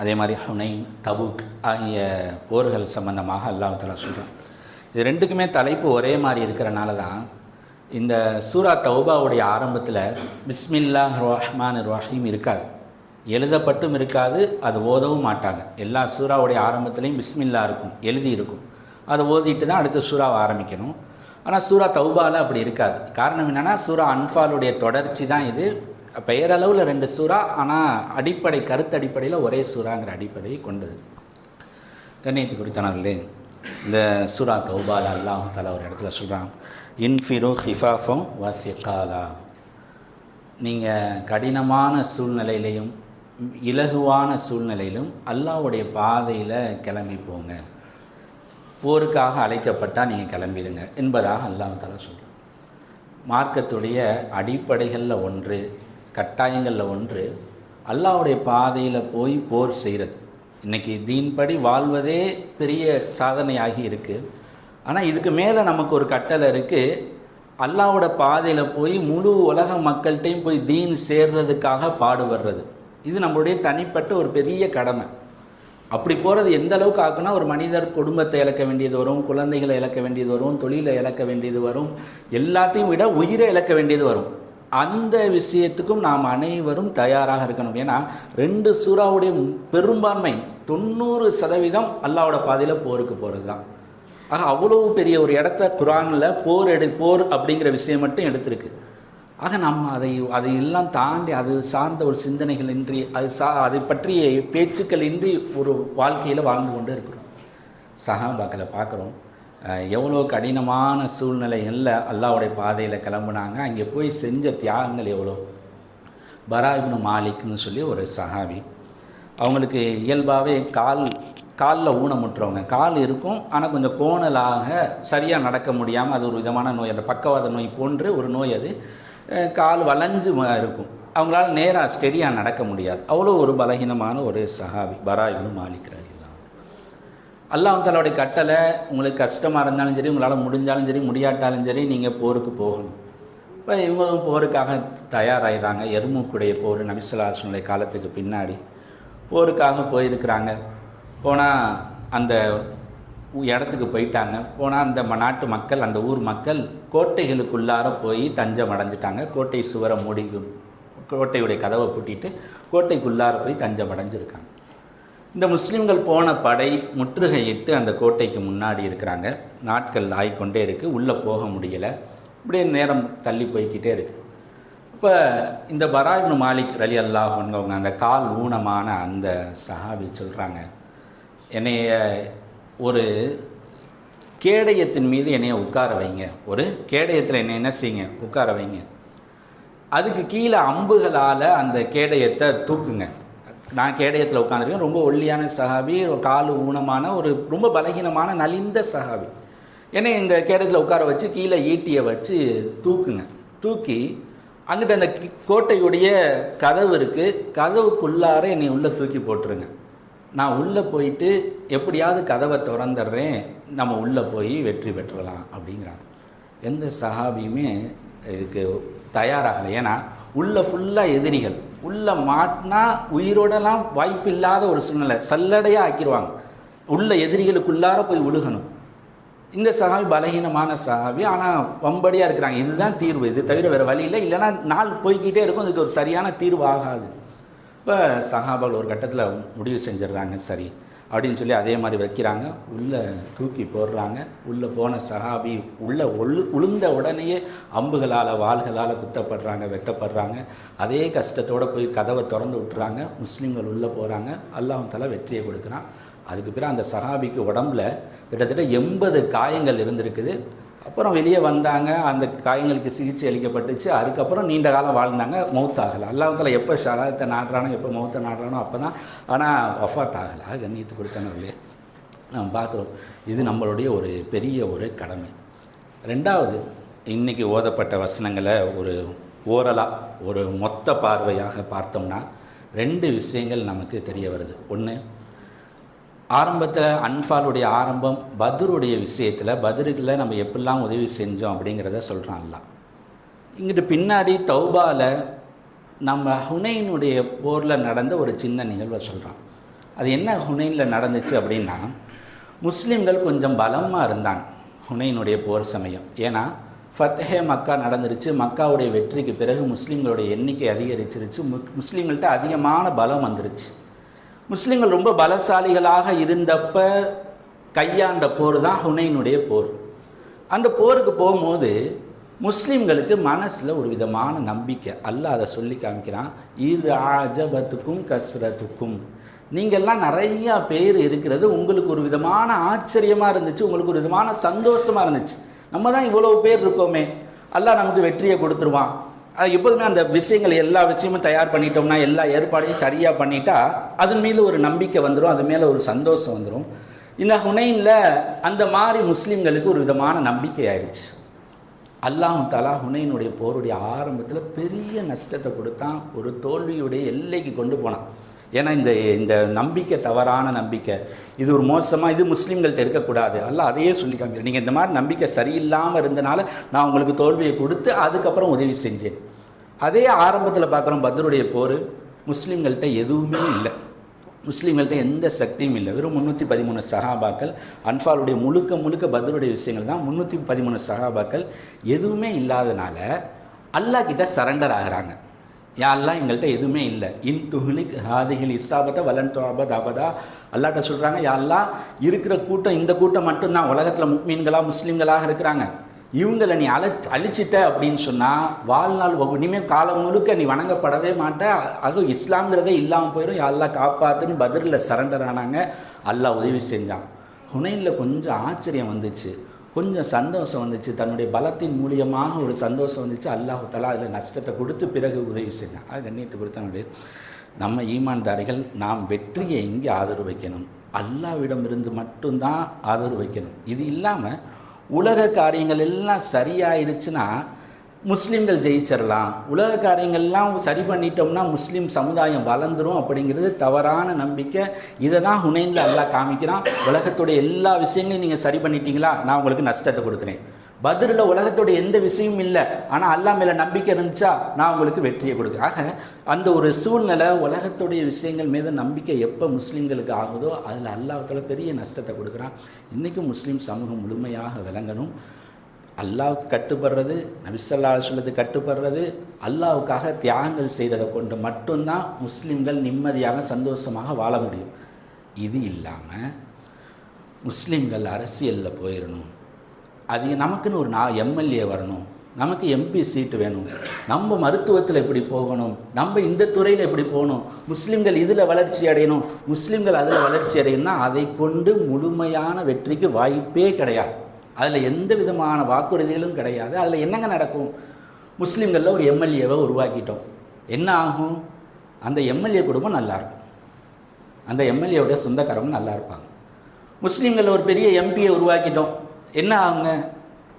அதே மாதிரி ஹுனைன் தபுக் ஆகிய போர்கள் சம்பந்தமாக அல்லாஹால சொல்கிறான் இது ரெண்டுக்குமே தலைப்பு ஒரே மாதிரி இருக்கிறனால தான் இந்த சூரா தௌபாவுடைய ஆரம்பத்தில் பிஸ்மில்லா ரஹ்மான் ரஹீம் இருக்காது. எழுதப்பட்டும் இருக்காது அது ஓதவும் மாட்டாங்க. எல்லா சூறாவுடைய ஆரம்பத்துலேயும் பிஸ்மில்லா இருக்கும் எழுதி இருக்கும். அதை ஓதிட்டு தான் அடுத்த சூறாவை ஆரம்பிக்கணும். ஆனால் சூரா தௌபாவில் அப்படி இருக்காது. காரணம் என்னென்னா சூரா அன்ஃபாலுடைய தொடர்ச்சி தான் இது. பெயரளவில் ரெண்டு சூறா ஆனால் அடிப்படை கருத்து அடிப்படையில் ஒரே சூறாங்கிற அடிப்படையை கொண்டது. கண்ணியத்தை குறித்தானவர்களே இந்த சூரா கௌபால் அல்லாஹ் தலா ஒரு இடத்துல சொல்கிறான் இன்ஃபிரு ஹிஃபாஃபம் வசிகாலா. நீங்கள் கடினமான சூழ்நிலையிலையும் இலகுவான சூழ்நிலையிலும் அல்லாஹ்வுடைய பாதையில் கிளம்பி போங்க. போருக்காக அழைக்கப்பட்டால் நீங்கள் கிளம்பிடுங்க என்பதாக அல்லாஹ் தலா சொல்கிறான் மார்க்கத்துடைய அடிப்படைகளில் ஒன்று கட்டாயங்களில் ஒன்று அல்லாவுடைய பாதையில் போய் போர் செய்கிறது இன்றைக்கி தீன்படி வாழ்வதே பெரிய சாதனையாகி இருக்குது ஆனால் இதுக்கு மேலே நமக்கு ஒரு கட்டளை இருக்குது அல்லாவோட பாதையில் போய் முழு உலக மக்கள்கிட்டையும் போய் தீன் சேர்றதுக்காக பாடுபடுறது இது நம்மளுடைய தனிப்பட்ட ஒரு பெரிய கடமை. அப்படி போகிறது எந்த அளவுக்கு ஆகுனா ஒரு மனிதர் குடும்பத்தை இழக்க வேண்டியது வரும் குழந்தைகளை இழக்க வேண்டியது வரும் தொழிலை இழக்க வேண்டியது வரும் எல்லாத்தையும் விட உயிரை இழக்க வேண்டியது வரும். அந்த விஷயத்துக்கும் நாம் அனைவரும் தயாராக இருக்கணும். ஏன்னா ரெண்டு சூறாவுடைய பெரும்பான்மை தொண்ணூறு சதவீதம் அல்லாவோட பாதையில் போருக்கு போகிறது தான் ஆக அவ்வளவு பெரிய ஒரு இடத்த குரானில் போர் எடு போர் அப்படிங்கிற விஷயம் மட்டும் எடுத்திருக்கு. ஆக நம்ம அதை அதையெல்லாம் தாண்டி அது சார்ந்த ஒரு சிந்தனைகள் இன்றி அது சா அதை பற்றிய பேச்சுக்கள் இன்றி ஒரு வாழ்க்கையில் வாழ்ந்து கொண்டு இருக்கிறோம். சகாபாக்களை பார்க்குறோம். எவ்வளோ கடினமான சூழ்நிலைகளில் அல்லாவுடைய பாதையில் கிளம்புனாங்க. அங்கே போய் செஞ்ச தியாகங்கள் எவ்வளோ பராயிப்னு மாலிக்னு சொல்லி ஒரு சஹாபி. அவங்களுக்கு இயல்பாகவே கால் காலில் ஊனமுட்டுறவங்க கால் இருக்கும் ஆனால் கொஞ்சம் கோணலாக சரியாக நடக்க முடியாமல் அது ஒரு விதமான நோய். அந்த பக்கவாத நோய் போன்று ஒரு நோய் அது. கால் வளைஞ்சு இருக்கும். அவங்களால நேராக ஸ்டெடியாக நடக்க முடியாது. அவ்வளோ ஒரு பலகீனமான ஒரு சஹாபி பராயிப்னு மாலிக்கிறார் ரலியல்லாஹு அல்லாஹ் கட்டளை உங்களுக்கு கஷ்டமாக இருந்தாலும் சரி உங்களால் முடிஞ்சாலும் சரி முடியாட்டாலும் சரி நீங்கள் போருக்கு போகணும். இப்போ இவங்களும் போருக்காக தயாராகிறாங்க எருமூக்குடைய போர் நபிசுல்லாசனுடைய காலத்துக்கு பின்னாடி போருக்காக போயிருக்கிறாங்க. போனால் அந்த இடத்துக்கு போயிட்டாங்க. போனால் அந்த ம- நாட்டு மக்கள் அந்த ஊர் மக்கள் கோட்டைகளுக்குள்ளார போய் தஞ்சம் அடைஞ்சிட்டாங்க. கோட்டை சுவரை மூடி கோட்டையுடைய கதவை பூட்டிட்டு கோட்டைக்குள்ளார போய் தஞ்சம் அடைஞ்சிருக்காங்க. இந்த முஸ்லீம்கள் போன படை முற்றுகையிட்டு அந்த கோட்டைக்கு முன்னாடி இருக்கிறாங்க. நாட்கள் ஆகிக்கொண்டே இருக்குது உள்ளே போக முடியலை. இப்படியே நேரம் தள்ளி போய்க்கிட்டே இருக்குது இப்போ இந்த பராஜ்னு மாலிக் ரலி அல்லாஹ் அந்த கால் ஊனமான அந்த சஹாபி சொல்கிறாங்க என்னைய ஒரு கேடயத்தின் மீது என்னைய உட்கார வைங்க. ஒரு கேடயத்தில் என்னை என்ன செய்யுங்க? உட்கார வைங்க. அதுக்கு கீழே அம்புகளால் அந்த கேடயத்தை தூக்குங்க. நான் கேடயத்தில் உட்காந்துருக்கேன் ரொம்ப ஒல்லியான சஹாபி ஒரு கால் ஊனமான ஒரு ரொம்ப பலகீனமான நலிந்த சஹாபி. என்னை எங்கள் கேடயத்தில் உட்கார வச்சு கீழே ஈட்டியை வச்சு தூக்குங்க. தூக்கி அங்கிட்ட அந்த கோட்டையுடைய கதவு இருக்குது கதவுக்குள்ளார என்னை உள்ளே தூக்கி போட்டுருங்க. நான் உள்ளே போயிட்டு எப்படியாவது கதவை திறந்துடுறேன். நம்ம உள்ளே போய் வெற்றி பெற்றலாம் அப்படிங்கிறாங்க. எந்த சஹாபியுமே இதுக்கு தயாராகலை. ஏன்னா உள்ளே ஃபுல்லாக எதிரிகள். உள்ள மாட்டினா உயிரோடலாம் வாய்ப்பு இல்லாத ஒரு சூழ்நிலை. சல்லடையாக ஆக்கிடுவாங்க உள்ள எதிரிகளுக்குள்ளார போய் விழுகணும் இந்த சகாவி பலகீனமான சகாவி ஆனால் வம்படியாக இருக்கிறாங்க. இதுதான் தீர்வு. இது தவிர வேறு வழி இல்லை. இல்லைன்னா நாள் போய்க்கிட்டே இருக்கும். இதுக்கு ஒரு சரியான தீர்வு ஆகாது. இப்போ சகாபால் ஒரு கட்டத்தில் முடிவு செஞ்சிடுறாங்க. சரி. அப்படின்னு சொல்லி அதே மாதிரி வைக்கிறாங்க. உள்ளே தூக்கி போடுறாங்க. உள்ளே போன சஹாபி உள்ளே உழு உளுந்த உடனேயே அம்புகளால் வாள்களால் குத்தப்படுறாங்க வெட்டப்படுறாங்க. அதே கஷ்டத்தோடு போய் கதவை திறந்து விட்டுறாங்க. முஸ்லீம்கள் உள்ளே போகிறாங்க அல்லாஹ் தலா வெற்றியை கொடுக்குறான். அதுக்கு பிறகு அந்த சஹாபிக்கு உடம்புல கிட்டத்தட்ட எண்பது காயங்கள் இருந்திருக்குது. அப்புறம் வெளியே வந்தாங்க அந்த காயங்களுக்கு சிகிச்சை அளிக்கப்பட்டுச்சு. அதுக்கப்புறம் நீண்ட காலம் வாழ்ந்தாங்க. மௌத் ஆகலை அல்லாஹால எப்போ ஷகாதத்தை நாடுறானோ எப்போ மௌத்தை நாடுறானோ அப்போ தான் ஆனால் வஃபாத் ஆகலை கண்ணியத்து கொடுத்தனவில்லையே நம்ம பார்க்குறோம். இது நம்மளுடைய ஒரு பெரிய ஒரு கடமை. ரெண்டாவது இன்னைக்கு ஓதப்பட்ட வசனங்களை ஒரு ஓரலாக ஒரு மொத்த பார்வையாக பார்த்தோம்னா ரெண்டு விஷயங்கள் நமக்கு தெரிய வருது. ஒன்று ஆரம்பத்தில் அன்பாலுடைய ஆரம்பம் பத்ருடைய விஷயத்தில் பத்ருக்குள்ள நம்ம எப்படிலாம் உதவி செஞ்சோம் அப்படிங்கிறத சொல்கிறாங்களா இங்கிட்டு பின்னாடி தௌபாவில் நம்ம ஹுனைனுடைய போரில் நடந்த ஒரு சின்ன நிகழ்வை சொல்கிறான் அது என்ன ஹுனைனில் நடந்துச்சு அப்படின்னா முஸ்லீம்கள் கொஞ்சம் பலமாக இருந்தாங்க ஹுனைனுடைய போர் சமயம். ஏன்னா ஃபத்தஹே மக்கா நடந்துருச்சு மக்காவுடைய வெற்றிக்கு பிறகு முஸ்லீம்களுடைய எண்ணிக்கை அதிகரிச்சிருச்சு மு- முஸ்லீம்கள்ட்ட அதிகமான பலம் வந்துருச்சு. முஸ்லீம்கள் ரொம்ப பலசாலிகளாக இருந்தப்ப கையாண்ட போர் தான் ஹுனைனுடைய போர். அந்த போருக்கு போகும்போது முஸ்லீம்களுக்கு மனசில் ஒரு விதமான நம்பிக்கை. அல்ல அதை சொல்லி காமிக்கிறான். இது ஆஜபத்துக்கும் கஸ்ரத்துக்கும். நீங்கள்லாம் நிறையா பேர் இருக்கிறது உங்களுக்கு ஒரு விதமான ஆச்சரியமாக இருந்துச்சு உங்களுக்கு ஒரு விதமான சந்தோஷமாக இருந்துச்சு. நம்ம தான் இவ்வளோ பேர் இருக்கோமே. அல்லாஹ் நமக்கு வெற்றியை கொடுத்துருவான். எப்போதுமே அந்த விஷயங்கள் எல்லா விஷயமும் தயார் பண்ணிட்டோம்னா எல்லா ஏற்பாடையும் சரியாக பண்ணிட்டா அதன் மேலே ஒரு நம்பிக்கை வந்துடும் அது மேலே ஒரு சந்தோஷம் வந்துடும் இந்த ஹுனைனில் அந்த மாதிரி முஸ்லீம்களுக்கு ஒரு விதமான நம்பிக்கை ஆயிடுச்சு அல்லாஹும் தலா ஹுனைனுடைய போருடைய ஆரம்பத்தில் பெரிய நஷ்டத்தை கொடுத்தான் ஒரு தோல்வியுடைய எல்லைக்கு கொண்டு போனான். ஏன்னா இந்த இந்த நம்பிக்கை தவறான நம்பிக்கை இது ஒரு மோசமாக இது முஸ்லீம்கள்ட்ட இருக்கக்கூடாது. அல்லாஹ் அதையே சொல்லி காமிக்கிறேன் நீங்கள் இந்த மாதிரி நம்பிக்கை சரியில்லாமல் இருந்தனால நான் உங்களுக்கு தோல்வியை கொடுத்து அதுக்கப்புறம் உதவி செஞ்சேன். அதே ஆரம்பத்தில் பார்க்குறோம் பத்ருடைய போர் முஸ்லீம்கள்ட்ட எதுவுமே இல்லை. முஸ்லீம்கள்ட்ட எந்த சக்தியும் இல்லை. வெறும் முந்நூற்றி பதிமூணு சகாபாக்கள் அன்ஃபாலுடைய முழுக்க முழுக்க பத்ருடைய விஷயங்கள் தான் முந்நூற்றி பதிமூணு சகாபாக்கள் எதுவுமே இல்லாதனால அல்லாஹ் கிட்ட சரண்டர் ஆகுறாங்க. யாரெல்லாம் எங்கள்கிட்ட எதுவுமே இல்லை. இன் துஹ்லிக் ஹாதிகில் இஸ்ஸாபத்தை வலன் தோபத். அபதா அல்லாட்ட சொல்கிறாங்க யாரெல்லாம் இருக்கிற கூட்டம் இந்த கூட்டம் மட்டும்தான் உலகத்தில் முக்மீன்களாக முஸ்லீம்களாக இருக்கிறாங்க. இவங்களை நீ அழ அழிச்சிட்ட அப்படின்னு சொன்னால் வாழ்நாள் வகு- இனிமேல் காலம் முழுக்க நீ வணங்கப்படவே மாட்ட. அதுவும் இஸ்லாம்ங்கிறதே இல்லாமல் போயிடும் யாரெல்லாம் காப்பாற்றுன்னு பதிலில் சரண்டர் ஆனாங்க அல்லாஹ் உதவி செஞ்சான். ஹுனைனில் கொஞ்சம் ஆச்சரியம் வந்துச்சு. கொஞ்சம் சந்தோஷம் வந்துச்சு. தன்னுடைய பலத்தின் மூலியமாக ஒரு சந்தோஷம் வந்துச்சு. அல்லாஹ் தலா அதில் நஷ்டத்தை கொடுத்து பிறகு உதவி செஞ்சான். அது கண்ணியத்தை கொடுத்தனுடைய நம்ம ஈமான்தாரிகள் நாம் வெற்றியை இங்கே ஆதரவு வைக்கணும்? அல்லாவிடமிருந்து மட்டும்தான் ஆதரவு வைக்கணும். இது இல்லாமல் உலக காரியங்கள் எல்லாம் சரியாயிருச்சுன்னா முஸ்லீம்கள் ஜெயிச்சிடலாம் உலக காரியங்கள்லாம் சரி பண்ணிட்டோம்னா முஸ்லீம் சமுதாயம் வளர்ந்துரும் அப்படிங்கிறது தவறான நம்பிக்கை. இதை தான் ஹுனைனில் அல்லாஹ் காமிக்கிறான். உலகத்துடைய எல்லா விஷயங்களையும் நீங்கள் சரி பண்ணிட்டீங்களா? நான் உங்களுக்கு நஷ்டத்தை கொடுக்குறேன். பதிலில் உலகத்துடைய எந்த விஷயமும் இல்லை. ஆனால் அல்லாஹ் மேலே நம்பிக்கை இருந்துச்சா? நான் உங்களுக்கு வெற்றியை கொடுக்குறேன். ஆக அந்த ஒரு சூழ்நிலை உலகத்துடைய விஷயங்கள் மீது நம்பிக்கை எப்போ முஸ்லீம்களுக்கு ஆகுதோ அதில் அல்லாஹத்தில் பெரிய நஷ்டத்தை கொடுக்குறான். இன்றைக்கும் முஸ்லீம் சமூகம் முழுமையாக விளங்கணும். அல்லாவுக்கு கட்டுப்படுறது நபிசல்லா சொல்லுறது கட்டுப்படுறது அல்லாவுக்காக தியாகங்கள் செய்ததை கொண்டு மட்டும்தான் முஸ்லீம்கள் நிம்மதியாக சந்தோஷமாக வாழ முடியும். இது இல்லாமல் முஸ்லீம்கள் அரசியலில் போயிடணும் அது நமக்குன்னு ஒரு நான் எம்எல்ஏ வரணும். நமக்கு எம்பி சீட்டு வேணும். நம்ம மருத்துவத்தில் எப்படி போகணும்? நம்ம இந்த துறையில் எப்படி போகணும்? முஸ்லீம்கள் இதில் வளர்ச்சி அடையணும். முஸ்லீம்கள் அதில் வளர்ச்சி அடையணும்னா அதை கொண்டு முழுமையான வெற்றிக்கு வாய்ப்பே கிடையாது. அதில் எந்த விதமான வாக்குறுதிகளும் கிடையாது. அதில் என்னங்க நடக்கும்? முஸ்லீம்களில் ஒரு எம்எல்ஏவை உருவாக்கிட்டோம். என்ன ஆகும்? அந்த எம்எல்ஏ குடும்பம் நல்லாயிருக்கும் அந்த எம்எல்ஏவுடைய சொந்தக்காரங்க நல்லா இருப்பாங்க. முஸ்லீம்களில் ஒரு பெரிய எம்பியை உருவாக்கிட்டோம். என்ன ஆகுங்க?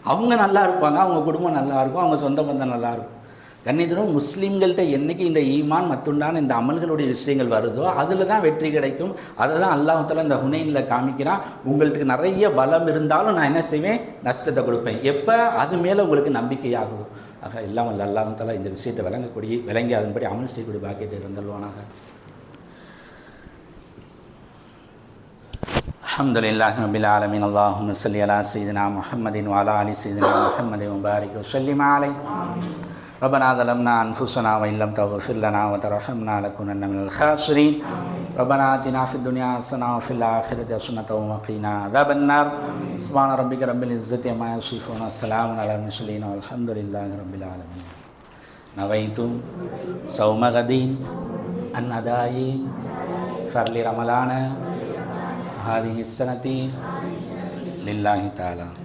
அவங்க நல்லா இருப்பாங்க அவங்க குடும்பம் நல்லாயிருக்கும் அவங்க சொந்த பந்தம் நல்லாயிருக்கும் இருக்கும் கண்ணியத்திலும் முஸ்லீம்கள்ட்ட என்னைக்கு இந்த ஈமான் மத்துண்டான இந்த அமல்களுடைய விஷயங்கள் வருதோ அதில் தான் வெற்றி கிடைக்கும் அதை தான் அல்லாஹால இந்த ஹுனைனில் காமிக்கிறான் உங்களுக்கு நிறைய பலம் இருந்தாலும் நான் என்ன செய்வேன் நஷ்டத்தை கொடுப்பேன் எப்போ அது மேலே உங்களுக்கு நம்பிக்கையாகுதோ ஆக எல்லாம் வல்ல அல்லாஹால இந்த விஷயத்தை விளங்கக்கூடிய விளங்கி அதன்படி அமல் செய்யக்கூடிய பாக்கியத்தை இருந்தல்வானாக الحمد لله رب العالمين اللهم صل على سيدنا محمد وعلى ال سيدنا محمد وبارك وسلم عليه ربنا ظلمنا أنفسنا وإن لم تغفر لنا وترحمنا لنكونن من الخاسرين. ربنا آتنا في الدنيا حسنة وفي الآخرة حسنة وقنا عذاب النار. سبحان ربك رب العزة عما يصفون والسلام على المرسلين والحمد لله رب العالمين. نويت صوم غد عن اداء فرل رمضان هذه السنة لله تعالى.